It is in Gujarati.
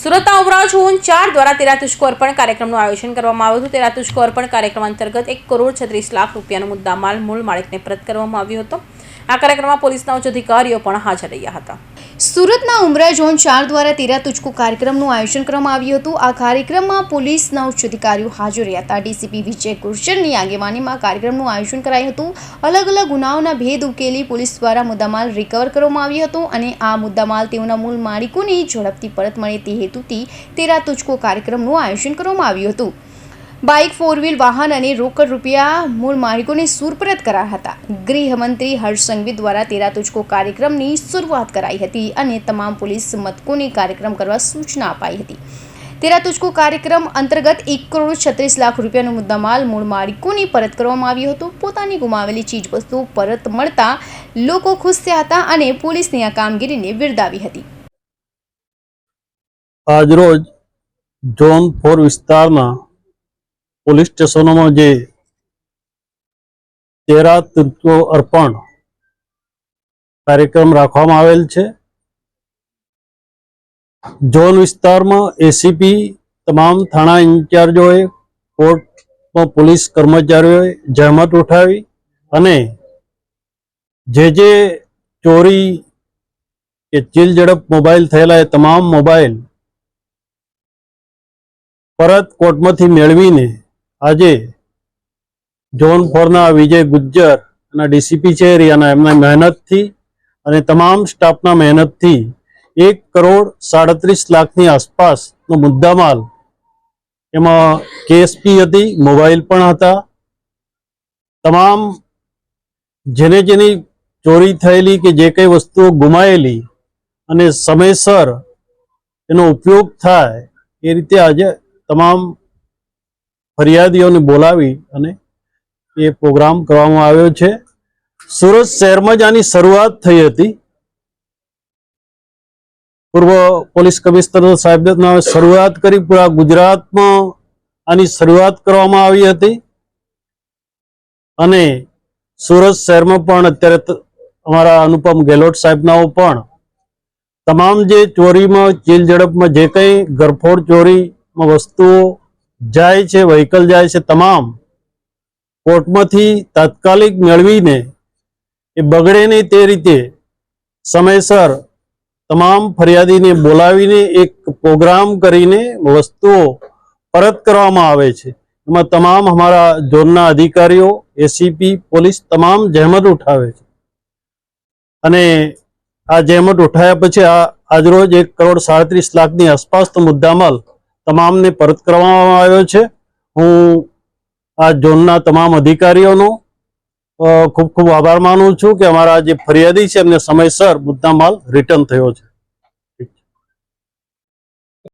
સુરતના ઉમરાવ ઝોન ચાર દ્વારા તેરા તુષ્કો અર્પણ કાર્યક્રમનું આયોજન કરવામાં આવ્યું હતું. તેરા તુષ્કો અર્પણ કાર્યક્રમ અંતર્ગત એક કરોડ છત્રીસ લાખ રૂપિયાનો મુદ્દામાલ મૂળ માલિકને પરત કરવામાં આવ્યો હતો. આ કાર્યક્રમમાં પોલીસના ઉચ્ચ અધિકારીઓ પણ હાજર રહ્યા હતા. સુરતના ઉમરા ઝોન ચાર દ્વારા તેરા તુચકો કાર્યક્રમનું આયોજન કરવામાં આવ્યું હતું. આ કાર્યક્રમમાં પોલીસના ઉચ્ચ અધિકારીઓ હાજર રહ્યા હતા. ડીસીપી વિજય ગુર્જરની આગેવાનીમાં કાર્યક્રમનું આયોજન કરાયું હતું. અલગ અલગ ગુનાઓના ભેદ ઉકેલી પોલીસ દ્વારા મુદ્દામાલ રિકવર કરવામાં આવ્યો હતો અને આ મુદ્દામાલ તેઓના મૂળ માલિકોને ઝડપથી પરત મળે તે હેતુથી તેરા તુચકો કાર્યક્રમનું આયોજન કરવામાં આવ્યું હતું. બાઇક ફોર વ્હીલ વાહન અને રોકડ રૂપિયા મૂળ માલિકોને સુરપરત કરાયા હતા. ગૃહમંત્રી હર્ષ સંઘવી દ્વારા તેરા તુચકો કાર્યક્રમની શરૂઆત કરાઈ હતી અને તમામ પોલીસ મથકોને કાર્યક્રમ કરવા સૂચના અપાઈ હતી. તેરા તુચકો કાર્યક્રમ અંતર્ગત એક કરોડ છત્રીસ લાખ રૂપિયાનો મુદ્દામાલ મૂળ માલિકોને પરત કરવામાં આવ્યો હતો. પોતાની ગુમાવેલી ચીજવસ્તુઓ પરત મળતા લોકો ખુશ થયા હતા અને પોલીસની આ કામગીરીને બિરદાવી હતી. આજરોજ ઝોન ફોર વિસ્તારના પોલીસ સ્ટેશનોમાં જે તેરા તત્વો અર્પણ કાર્યક્રમ રાખવામાં આવેલ છે. ઝોન વિસ્તારમાં એસીપી તમામ થાણા ઇન્ચાર્જોએ, કોર્ટમાં પોલીસ કર્મચારીઓએ જહેમત ઉઠાવી અને જે જે ચોરી કે ચીલ ઝડપ મોબાઈલ થયેલા એ તમામ મોબાઈલ પરત કોર્ટમાંથી મેળવીને આજે ઝોન ફોરના વિજય ગુજ્જર અને ડીસીપી છે એરિયાના એમના મહેનતથી અને તમામ સ્ટાફના મહેનતથી એક કરોડ સાડત્રીસ લાખની આસપાસનો મુદ્દામાલ એમાં કેએસપી હતી, મોબાઈલ પણ હતા. તમામ જેને જેની ચોરી થયેલી કે જે કઈ વસ્તુઓ ગુમાયેલી અને સમયસર એનો ઉપયોગ થાય એ રીતે આજે તમામ ફરિયાદીઓને બોલાવી અને એ પ્રોગ્રામ કરવામાં આવ્યો છે. સુરત શહેરમાં જ આની શરૂઆત થઈ હતી. પૂર્વ પોલીસ કમિશનર સાહેબના શરૂઆત કરી. પૂરા ગુજરાતમાં આની શરૂઆત કરવામાં આવી હતી. અને સુરત શહેરમાં પણ અત્યારે અમારા અનુપમ ગેહલોત સાહેબનાઓ પણ તમામ જે ચોરીમાં ચીલ ઝડપમાં જે કંઈ ગરફોડ ચોરીમાં વસ્તુઓ જાય છે, વ્હીકલ જાય છે, તમામ કોર્ટમાંથી તાત્કાલિક મેળવીને એ બગડે નહીં તે રીતે સમયસર તમામ ફરિયાદીને બોલાવીને એક પ્રોગ્રામ કરીને વસ્તુઓ પરત કરવામાં આવે છે. એમાં તમામ અમારા ઝોનના અધિકારીઓ એસીપી પોલીસ તમામ જહેમત ઉઠાવે છે. અને આ જહેમત ઉઠાયા પછી આ આજરોજ એક કરોડ સાડત્રીસ લાખની આસપાસનો મુદ્દામાલ તમામને પરત કરવામાં આવ્યો છે. હું આ ઝોનના તમામ અધિકારીઓનો ખૂબ ખૂબ આભાર માનું છું કે અમારા જે ફરિયાદી છે એમને સમયસર મુદ્દામાલ રિટર્ન થયો છે.